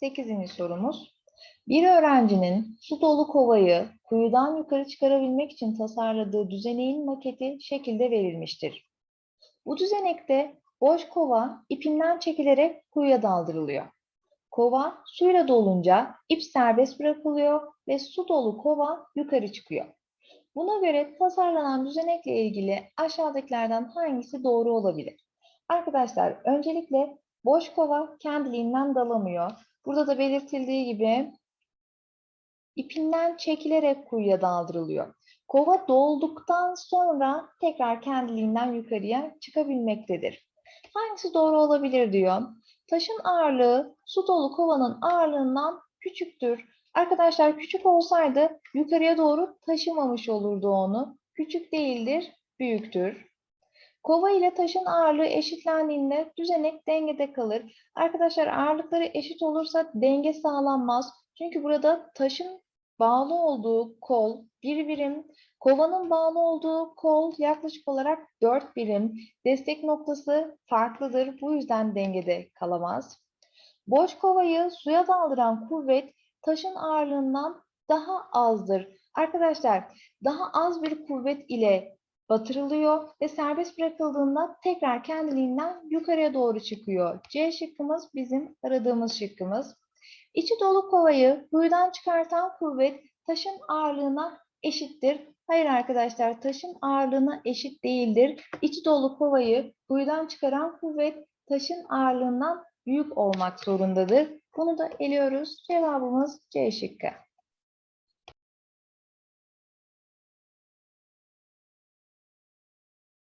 8. sorumuz. Bir öğrencinin su dolu kovayı kuyudan yukarı çıkarabilmek için tasarladığı düzeneğin maketi şekilde verilmiştir. Bu düzenekte boş kova ipinden çekilerek kuyuya daldırılıyor. Kova suyla dolunca ip serbest bırakılıyor ve su dolu kova yukarı çıkıyor. Buna göre tasarlanan düzenekle ilgili aşağıdakilerden hangisi doğru olabilir? Arkadaşlar öncelikle boş kova kendiliğinden dalamıyor. Burada da belirtildiği gibi ipinden çekilerek kuyuya daldırılıyor. Kova dolduktan sonra tekrar kendiliğinden yukarıya çıkabilmektedir. Hangisi doğru olabilir diyor. Taşın ağırlığı su dolu kovanın ağırlığından küçüktür. Arkadaşlar küçük olsaydı yukarıya doğru taşımamış olurdu onu. Küçük değildir, büyüktür. Kova ile taşın ağırlığı eşitlendiğinde düzenek dengede kalır. Arkadaşlar ağırlıkları eşit olursa denge sağlanmaz. Çünkü burada taşın bağlı olduğu kol bir birim, kovanın bağlı olduğu kol yaklaşık olarak 4 birim. Destek noktası farklıdır. Bu yüzden dengede kalamaz. Boş kovayı suya daldıran kuvvet taşın ağırlığından daha azdır. Arkadaşlar daha az bir kuvvet ile batırılıyor ve serbest bırakıldığında tekrar kendiliğinden yukarıya doğru çıkıyor. C şıkkımız bizim aradığımız şıkkımız. İçi dolu kovayı kuyudan çıkartan kuvvet taşın ağırlığına eşittir. Hayır arkadaşlar taşın ağırlığına eşit değildir. İçi dolu kovayı kuyudan çıkaran kuvvet taşın ağırlığından büyük olmak zorundadır. Bunu da eliyoruz. Cevabımız C şıkkı.